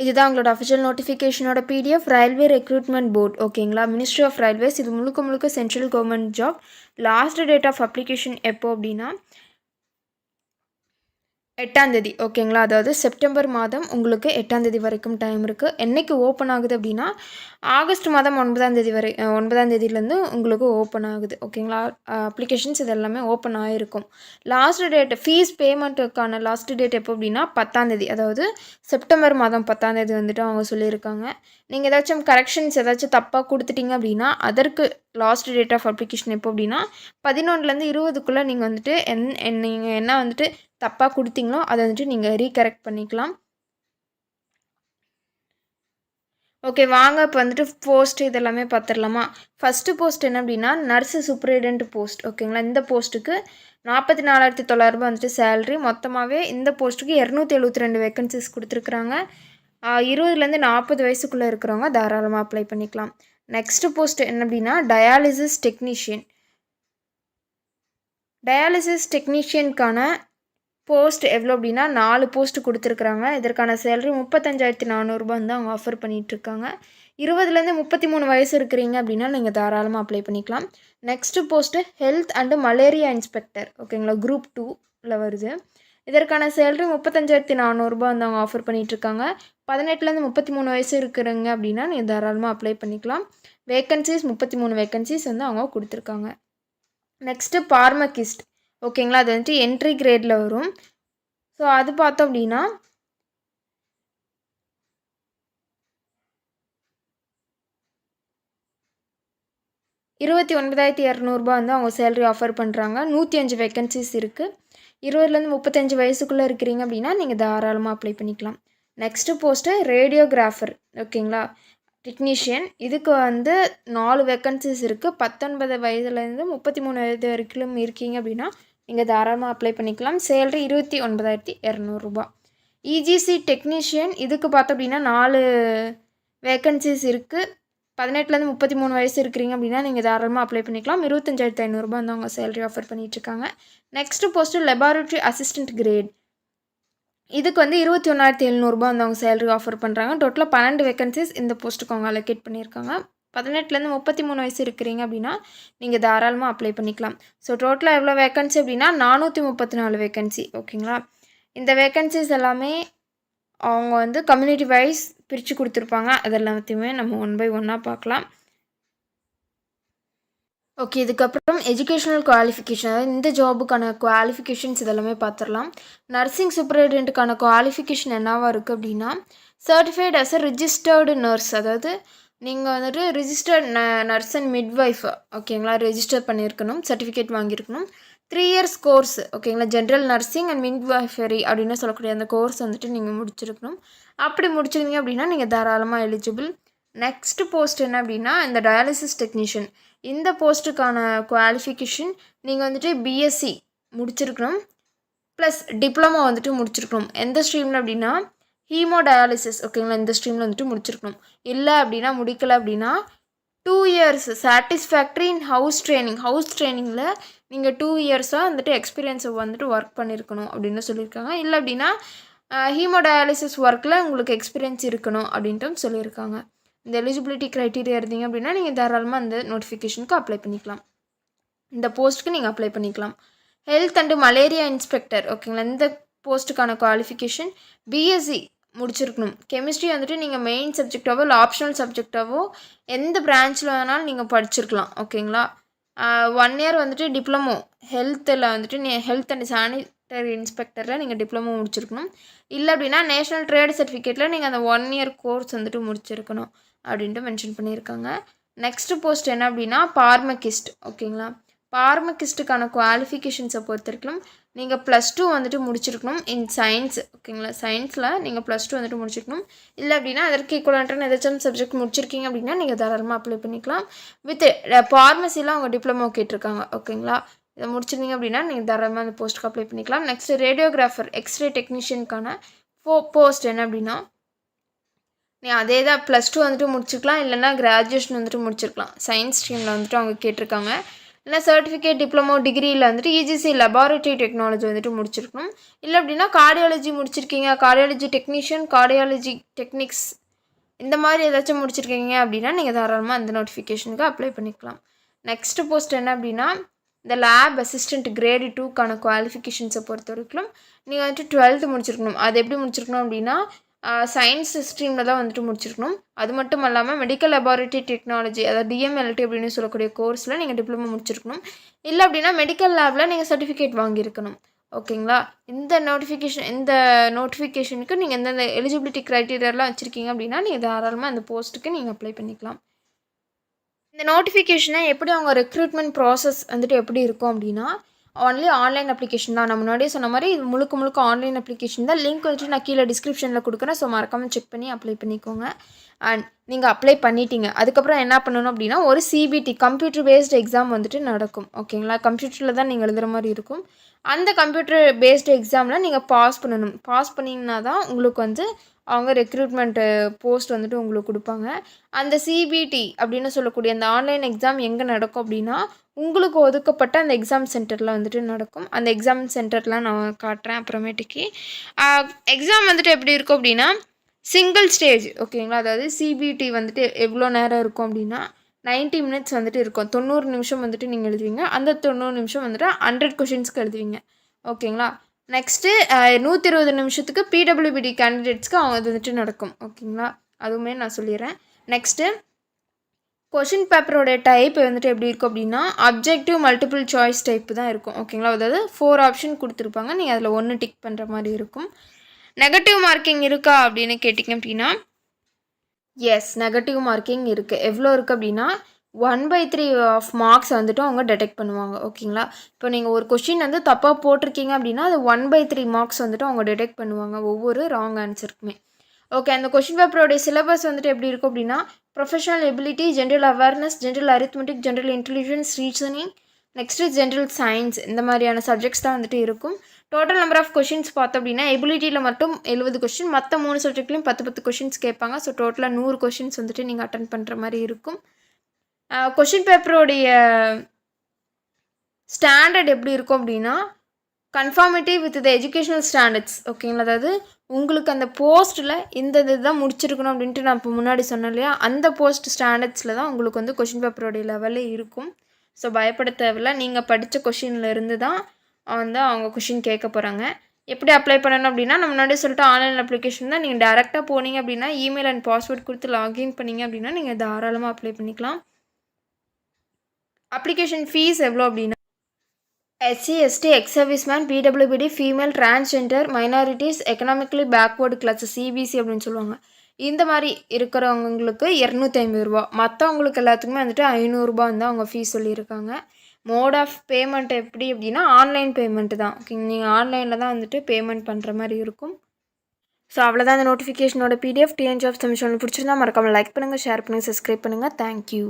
இதுதான் உங்களோட அஃபிஷியல் நோட்டிஃபிகேஷனோட பிடிஎஃப் ரயில்வே ரெக்ரூட்மெண்ட் போர்ட் ஓகேங்களா மினிஸ்ட்ரி ஆஃப் ரயில்வேஸ் இது முழுக்க முழுக்க central government job last date of application எப்போ அப்படின்னா எட்டாந்தேதி ஓகேங்களா? அதாவது செப்டம்பர் மாதம் உங்களுக்கு எட்டாந்தேதி வரைக்கும் டைம் இருக்குது என்றைக்கு ஓப்பன் ஆகுது அப்படின்னா ஆகஸ்ட் மாதம் ஒன்பதாந்தேதி வரை ஒன்பதாந்தேதியிலேருந்து ஒன்பதாம் உங்களுக்கு ஓப்பன் ஆகுது ஓகேங்களா? அப்ளிகேஷன்ஸ் இது எல்லாமே ஓப்பன் ஆகிருக்கும் லாஸ்ட் டேட் ஃபீஸ் பேமெண்ட்டுக்கான லாஸ்ட் டேட் எப்போ அப்படின்னா பத்தாந்தேதி அதாவது செப்டம்பர் மாதம் பத்தாந்தேதி வந்துட்டு அவங்க சொல்லியிருக்காங்க. நீங்கள் ஏதாச்சும் கரெக்ஷன்ஸ் ஏதாச்சும் தப்பாக கொடுத்துட்டீங்க அப்படின்னா அதற்கு லாஸ்ட் டேட் ஆஃப் அப்ளிகேஷன் எப்போ அப்படின்னா பதினொன்றுலேருந்து இருபதுக்குள்ளே நீங்கள் வந்துட்டு என் நீங்கள் என்ன வந்துட்டு தப்பாக கொடுத்தீங்களோ அதை வந்துட்டு நீங்கள் ரீகரெக்ட் பண்ணிக்கலாம். ஓகே வாங்க இப்போ வந்துட்டு போஸ்ட் இதெல்லாமே பார்த்துடலாமா ஃபஸ்ட்டு போஸ்ட் என்ன அப்படின்னா நர்ஸு சூப்பரிடென்ட் போஸ்ட் ஓகேங்களா இந்த போஸ்ட்டுக்கு நாற்பத்தி நாலாயிரத்தி தொள்ளாயிரரூபா வந்துட்டு சேலரி மொத்தமாகவே இந்த போஸ்ட்டுக்கு இரநூத்தி எழுபத்தி ரெண்டு வேக்கன்சிஸ் கொடுத்துருக்குறாங்க. இருபதுலேருந்து நாற்பது வயசுக்குள்ளே இருக்கிறவங்க தாராளமாக அப்ளை பண்ணிக்கலாம். நெக்ஸ்ட்டு போஸ்ட் என்ன அப்படின்னா டயாலிசிஸ் டெக்னீஷியன் டயாலிசிஸ் டெக்னீஷியனுக்கான போஸ்ட் எவ்வளோ அப்படின்னா நாலு போஸ்ட் கொடுத்துருக்குறாங்க. இதற்கான சேலரி முப்பத்தஞ்சாயிரத்தி நானூறுரூபா வந்து அவங்க ஆஃபர் பண்ணிகிட்ருக்காங்க இருபதுலேருந்து முப்பத்தி மூணு வயசு இருக்கிறீங்க அப்படின்னா நீங்கள் தாராளமாக அப்ளை பண்ணிக்கலாம். Next post health and malaria inspector ஓகேங்களா குரூப் டூவில் வருது. இதற்கான சேலரி முப்பத்தஞ்சாயிரத்தி நானூறுரூபா வந்து அவங்க ஆஃபர் பண்ணிகிட்ருக்காங்க பதினெட்டுலேருந்து முப்பத்தி மூணு வயசு இருக்கிறவங்க அப்படின்னா நீங்கள் தாராளமாக அப்ளை பண்ணிக்கலாம். வேக்கன்சிஸ் முப்பத்தி மூணு வேக்கன்சிஸ் வந்து அவங்க கொடுத்துருக்காங்க. நெக்ஸ்ட்டு பார்மகிஸ்ட் ஓகேங்களா? அது வந்துட்டு என்ட்ரி கிரேடில் வரும். ஸோ அது பார்த்தோம் அப்படின்னா இருபத்தி ஒன்பதாயிரத்தி இரநூறுபா வந்து அவங்க சேலரி ஆஃபர் பண்ணுறாங்க நூற்றி அஞ்சு வேக்கன்சிஸ் இருக்குது இருபதுலேருந்து முப்பத்தஞ்சு வயசுக்குள்ளே இருக்கிறீங்க அப்படின்னா நீங்கள் தாராளமாக அப்ளை பண்ணிக்கலாம். நெக்ஸ்ட்டு போஸ்ட்டு ரேடியோகிராஃபர் ஓகேங்களா? டெக்னீஷியன் இதுக்கு வந்து நாலு வேக்கன்சிஸ் இருக்குது பத்தொன்பது வயதுலேருந்து முப்பத்தி மூணு வயது வரைக்கும் இருக்கீங்க அப்படின்னா நீங்கள் தாராளமாக அப்ளை பண்ணிக்கலாம். சேலரி இருபத்தி ஒன்பதாயிரத்தி இரநூறுபா. இஜிசி டெக்னீஷியன் இதுக்கு பார்த்தோம் அப்படின்னா நாலு வேக்கன்சிஸ் இருக்குது பதினெட்டுலேருந்து முப்பத்தி மூணு வயசு இருக்கிறீங்க அப்படின்னா நீங்கள் தாராளமாக அப்ளை பண்ணிக்கலாம். இருபத்தஞ்சாயிரத்து ஐநூறுரூபா வந்து அவங்க சேலரி ஆஃபர் பண்ணிகிட்ருக்காங்க next post laboratory assistant grade இதுக்கு வந்து இருபத்தி ஒன்றாயிரத்தி எழுநூறுபா வந்து அவங்க சேலரி ஆஃபர் பண்ணுறாங்க டோட்டலாக பன்னெண்டு வேக்கன்சிஸ் இந்த போஸ்ட்டுக்கு அவங்க அலோகேட் பண்ணியிருக்காங்க. பதினெட்டுலேருந்து முப்பத்தி மூணு வயசு இருக்கிறீங்க அப்படின்னா நீங்கள் தாராளமாக அப்ளை பண்ணிக்கலாம். ஸோ டோட்டலாக எவ்வளோ வேக்கன்சி அப்படின்னா நானூற்றி முப்பத்தி நாலு வேக்கன்சி ஓகேங்களா இந்த வேக்கன்சிஸ் எல்லாமே அவங்க வந்து கம்யூனிட்டி வைஸ் பிரித்து கொடுத்துருப்பாங்க. அது எல்லாத்தையுமே நம்ம ஒன் பை ஒன்னாக பார்க்கலாம். ஓகே இதுக்கப்புறம் எஜுகேஷனல் குவாலிஃபிகேஷன் அதாவது இந்த ஜாபுக்கான குவாலிஃபிகேஷன்ஸ் இதெல்லாமே பார்த்துடலாம். நர்சிங் சூப்பரிண்டென்ட்டுக்கான குவாலிஃபிகேஷன் என்னவாக இருக்குது அப்படின்னா certified as a registered nurse அதாவது நீங்கள் வந்துட்டு ரிஜிஸ்டர்ட் ந நர்ஸ் அண்ட் மிட்வைஃப் ஓகேங்களா ரெஜிஸ்டர் பண்ணியிருக்கணும் சர்டிஃபிகேட் வாங்கியிருக்கணும். த்ரீ இயர்ஸ் கோர்ஸ் ஓகேங்களா ஜென்ரல் நர்சிங் அண்ட் மிட்வைஃபரி அப்படின்னு சொல்லக்கூடிய அந்த கோர்ஸ் வந்துட்டு நீங்கள் முடிச்சிருக்கணும். அப்படி முடிச்சிருந்தீங்க அப்படின்னா நீங்கள் தாராளமாக எலிஜிபிள் நெக்ஸ்ட் போஸ்ட் என்ன அப்படின்னா இந்த டயாலிசிஸ் டெக்னீஷியன் இந்த போஸ்ட்டுக்கான குவாலிஃபிகேஷன் நீங்கள் வந்துட்டு பிஎஸ்சி முடிச்சிருக்கணும். ப்ளஸ் டிப்ளமோ வந்துட்டு முடிச்சிருக்கணும். எந்த ஸ்ட்ரீமில் அப்படின்னா ஹீமோ டயாலிசிஸ் ஓகேங்களா இந்த ஸ்ட்ரீமில் வந்துட்டு முடிச்சிருக்கணும். இல்லை அப்படின்னா முடிக்கலை அப்படின்னா two years satisfactory in house training house ட்ரைனிங்கில் நீங்கள் டூ இயர்ஸாக வந்துட்டு எக்ஸ்பீரியன்ஸை வந்துட்டு ஒர்க் பண்ணியிருக்கணும் அப்படின்னு சொல்லியிருக்காங்க. இல்லை அப்படின்னா ஹீமோ டயாலிசிஸ் ஒர்க்கில் உங்களுக்கு எக்ஸ்பீரியன்ஸ் இருக்கணும் அப்படின்ட்டும் சொல்லியிருக்காங்க. இந்த எலிஜிபிலிட்டி க்ரைட்டீரியா இருந்தீங்க அப்படின்னா நீங்கள் தாராளமாக அந்த நோட்டிஃபிகேஷனுக்கு அப்ளை பண்ணிக்கலாம். இந்த போஸ்ட்டுக்கு நீங்கள் அப்ளை பண்ணிக்கலாம். ஹெல்த் அண்டு மலேரியா இன்ஸ்பெக்டர் ஓகேங்களா இந்த போஸ்ட்டுக்கான குவாலிஃபிகேஷன் பிஎஸ்சி முடிச்சிருக்கணும். கெமிஸ்ட்ரி வந்துட்டு நீங்கள் மெயின் சப்ஜெக்டாவோ இல்லை ஆப்ஷனல் சப்ஜெக்டாவோ எந்த பிரான்ச்சில் வேணாலும் நீங்கள் படிச்சிருக்கலாம். ஓகேங்களா ஒன் இயர் வந்துட்டு டிப்ளமோ ஹெல்த்தில் வந்துட்டு நீ ஹெல்த் அண்ட் சானிட்டரி இன்ஸ்பெக்டரில் நீங்கள் டிப்ளமோ முடிச்சிருக்கணும். இல்லை அப்படின்னா நேஷனல் ட்ரேட் சர்டிஃபிகேட்டில் நீங்கள் அந்த ஒன் இயர் கோர்ஸ் வந்துட்டு முடிச்சிருக்கணும் அப்படின்ட்டு மென்ஷன் பண்ணியிருக்காங்க. நெக்ஸ்ட்டு போஸ்ட் என்ன அப்படின்னா பார்மகிஸ்ட் ஓகேங்களா பார்மகிஸ்ட்டுக்கான குவாலிஃபிகேஷன்ஸை பொறுத்த வரைக்கும் நீங்கள் ப்ளஸ் டூ வந்துட்டு முடிச்சிருக்கணும் இன் சயின்ஸ் ஓகேங்களா சயின்ஸில் நீங்கள் ப்ளஸ் டூ வந்துட்டு முடிச்சிருக்கணும். இல்லை அப்படின்னா அதற்கு ஈக்குவலான ஏதாச்சும் சப்ஜெக்ட் முடிச்சிருக்கீங்க அப்படின்னா நீங்கள் தாராளமாக அப்ளை பண்ணிக்கலாம். வித் ஃபார்மசியில் அவங்க டிப்ளமோ கேட்டிருக்காங்க ஓகேங்களா இதை முடிச்சிருந்தீங்க அப்படின்னா நீங்கள் தாராளமாக அந்த போஸ்ட்டுக்கு அப்ளை பண்ணிக்கலாம். நெக்ஸ்ட் ரேடியோகிராஃபர் எக்ஸ்ரே டெக்னீஷியனுக்கான போ போஸ்ட் என்ன அப்படின்னா நீ அதே தான் ப்ளஸ் டூ வந்துட்டு முடிச்சிருக்கலாம் இல்லைன்னா கிராஜுவேஷன் வந்துட்டு முடிச்சிருக்கலாம். சயின்ஸ் ஸ்ட்ரீமில் வந்துட்டு அவங்க கேட்டிருக்காங்க. இல்லை சர்டிஃபிகேட் டிப்ளமோ டிகிரியில் வந்துட்டு இஜிசி லெபார்டரி டெக்னாலஜி வந்துட்டு முடிச்சிருக்கணும். இல்லை அப்படின்னா கார்டியாலஜி முடிச்சிருக்கீங்க. கார்டியாலஜி டெக்னீஷியன் கார்டியாலஜி டெக்னிக்ஸ் இந்த மாதிரி ஏதாச்சும் முடிச்சிருக்கீங்க அப்படின்னா நீங்கள் தாராளமாக அந்த நோட்டிஃபிகேஷனுக்கு அப்ளை பண்ணிக்கலாம். நெக்ஸ்ட் போஸ்ட் என்ன அப்படின்னா இந்த லேப் அசிஸ்டன்ட் கிரேடு டூக்கான குவாலிஃபிகேஷன்ஸை பொறுத்த வரைக்கும் நீங்கள் வந்துட்டு டுவெல்த்து முடிச்சிருக்கணும். அது எப்படி முடிச்சிருக்கணும் அப்படின்னா சயின்ஸ் ஸ்ட்ரீமில் தான் வந்துட்டு முடிச்சிருக்கணும். அது மட்டும் இல்லாமல் மெடிக்கல் லெபார்ட்டரி டெக்னாலஜி அதாவது டிஎம்எல்டி அப்படின்னு சொல்லக்கூடிய கோர்ஸில் நீங்கள் டிப்ளமோ முடிச்சிருக்கணும். இல்லை அப்படின்னா மெடிக்கல் லேபில் நீங்கள் சர்டிஃபிகேட் வாங்கியிருக்கணும். ஓகேங்களா? இந்த நோட்டிஃபிகேஷன் இந்த நோட்டிஃபிகேஷனுக்கு நீங்கள் எந்தெந்த எலிஜிபிலிட்டி க்ரைட்டீரியாலாம் வச்சுருக்கீங்க அப்படின்னா நீங்கள் தாராளமாக அந்த போஸ்ட்டுக்கு நீங்கள் அப்ளை பண்ணிக்கலாம். இந்த நோட்டிஃபிகேஷனை எப்படி அவங்க ரெக்ரூட்மெண்ட் ப்ராசஸ் வந்துட்டு எப்படி இருக்கும் அப்படின்னா ஒன்லி ஆன்லைன் அப்ளிகேஷன் தான். நான் முன்னாடியே சொன்ன மாதிரி இது முழுக்க முழுக்க ஆன்லைன் அப்ளிகேஷன் தான். லிங்க் வந்துட்டு நான் கீழே டிஸ்கிரிப்ஷனில் கொடுக்குறேன். ஸோ மறக்காமல் செக் பண்ணி அப்ளை பண்ணிக்கோங்க. அண்ட் நீங்கள் அப்ளை பண்ணிட்டீங்க. அதுக்கப்புறம் என்ன பண்ணணும் அப்படின்னா ஒரு சிபிடி கம்ப்யூட்டர் பேஸ்டு எக்ஸாம் வந்துட்டு நடக்கும். ஓகேங்களா கம்ப்யூட்டரில் தான் நீங்கள் எழுதுகிற மாதிரி இருக்கும். அந்த கம்ப்யூட்டர் பேஸ்டு எக்ஸாமில் நீங்கள் பாஸ் பண்ணணும். பாஸ் பண்ணிங்கன்னா தான் உங்களுக்கு வந்து அவங்க ரெக்ரூட்மெண்ட்டு போஸ்ட் வந்துட்டு உங்களுக்கு கொடுப்பாங்க. அந்த சிபிடி அப்படின்னு சொல்லக்கூடிய அந்த ஆன்லைன் எக்ஸாம் எங்கே நடக்கும் அப்படின்னா உங்களுக்கு ஒதுக்கப்பட்ட அந்த எக்ஸாம் சென்டரில் வந்துட்டு நடக்கும். அந்த எக்ஸாம் சென்டர்லாம் நான் காட்டுறேன் அப்புறமேட்டுக்கு. எக்ஸாம் வந்துட்டு எப்படி இருக்கும் அப்படின்னா சிங்கிள் ஸ்டேஜ் ஓகேங்களா அதாவது சிபிடி வந்துட்டு எவ்வளோ நேரம் இருக்கும் அப்படின்னா 90 மினிட்ஸ் வந்துட்டு இருக்கும். தொண்ணூறு நிமிஷம் வந்துட்டு நீங்கள் எழுதுவீங்க. அந்த தொண்ணூறு நிமிஷம் வந்துட்டு ஹண்ட்ரட் கொஷின்ஸ்க்கு எழுதுவீங்க. ஓகேங்களா நெக்ஸ்ட்டு நூற்றி இருபது நிமிஷத்துக்கு பிடபிள்யூபிடி கேண்டிடேட்ஸ்க்கு அவங்க அது வந்துட்டு நடக்கும். ஓகேங்களா? அதுவுமே நான் சொல்லிடுறேன். நெக்ஸ்ட்டு கொஷின் பேப்பரோட டைப் வந்துட்டு எப்படி இருக்கும் அப்படின்னா அப்ஜெக்டிவ் மல்டிபிள் சாய்ஸ் டைப் தான் இருக்கும். ஓகேங்களா? அதாவது ஃபோர் ஆப்ஷன் கொடுத்துருப்பாங்க. நீங்கள் அதில் ஒன்று டிக் பண்ணுற மாதிரி இருக்கும். நெகட்டிவ் மார்க்கிங் இருக்கா அப்படின்னு கேட்டிங்க அப்படின்னா எஸ் நெகட்டிவ் மார்க்கிங் இருக்குது எவ்வளோ இருக்குது அப்படின்னா one by three of marks வந்துட்டு அவங்க டிடெக்ட் பண்ணுவாங்க ஓகேங்களா? இப்போ நீங்கள் ஒரு கொஷின் வந்து தப்பாக போட்டிருக்கீங்க அப்படின்னா அது ஒன் பை த்ரீ மார்க்ஸ் வந்துட்டு அவங்க டிடெக்ட் பண்ணுவாங்க ஒவ்வொரு ராங் ஆன்சருக்குமே ஓகே அந்த கொஷின் பேப்பரோடைய சிலபஸ் வந்துட்டு எப்படி இருக்கும் அப்படின்னா professional ability general awareness general arithmetic general intelligence reasoning next general science இந்த மாதிரியான சப்ஜெக்ட்ஸ் தான் வந்துட்டு இருக்கும். டோட்டல் நம்பர் ஆஃப் கொஷின்ஸ் பார்த்தோம் அப்படின்னா எபிலிட்டியில் மட்டும் எழுபது கொஷின் மற்ற மூணு சப்ஜெக்ட்லையும் பத்து பத்து கொஷின்ஸ் கேட்பாங்க. ஸோ டோட்டலாக நூறு கொஷின்ஸ் வந்துட்டு நீங்கள் அட்டன் பண்ணுற மாதிரி இருக்கும். கொஷின் பேப்பருடைய ஸ்டாண்டர்ட் எப்படி இருக்கும் அப்படின்னா conformity with the educational standards ஓகேங்களா அதாவது உங்களுக்கு அந்த போஸ்ட்டில் இந்த இது தான் முடிச்சிருக்கணும் அப்படின்ட்டு நான் இப்போ முன்னாடி சொன்னேன் இல்லையா? அந்த போஸ்ட் ஸ்டாண்டர்ட்ஸில் தான் உங்களுக்கு வந்து கொஷின் பேப்பரோடைய லெவலே இருக்கும். ஸோ பயப்பட தேவையில்ல. நீங்கள் படித்த கொஷினில் இருந்து தான் வந்து அவங்க கொஷின் கேட்க போகிறாங்க எப்படி அப்ளை பண்ணணும் அப்படின்னா நம்ம முன்னாடி சொல்லிட்டு ஆன்லைன் அப்ளிகேஷன் தான். நீங்கள் டேரெக்டாக போனீங்க அப்படின்னா இமெயில் அண்ட் பாஸ்வேர்ட் கொடுத்து லாகின் பண்ணிங்க அப்படின்னா நீங்கள் தாராளமாக அப்ளை பண்ணிக்கலாம். அப்ளிகேஷன் ஃபீஸ் எவ்வளோ அப்படின்னா? SC ST ex serviceman PWBD female transgender minorities economically backward class CBC அப்படின்னு சொல்லுவாங்க. இந்த மாதிரி இருக்கிறவங்களுக்கு இரநூத்தி ஐம்பது ரூபா. மற்றவங்களுக்கு எல்லாத்துக்குமே வந்துட்டு ஐநூறுரூபா வந்து அவங்க ஃபீஸ் சொல்லியிருக்காங்க. மோட் ஆஃப் பேமெண்ட் எப்படி அப்படின்னா ஆன்லைன் பேமெண்ட்டு தான். ஓகே நீங்கள் ஆன்லைனில் தான் வந்துட்டு பேமெண்ட் பண்ணுற மாதிரி இருக்கும். ஸோ அவ்வளோதான் இந்த நோட்டிஃபிகேஷனோட பிடிஎஃப் டிஎன் ஜாப் சமிஷன் பிடிச்சிருந்தா மறக்காமல் லைக் பண்ணுங்கள் ஷேர் பண்ணுங்கள் சப்ஸ்கிரைப் பண்ணுங்கள் தேங்க்யூ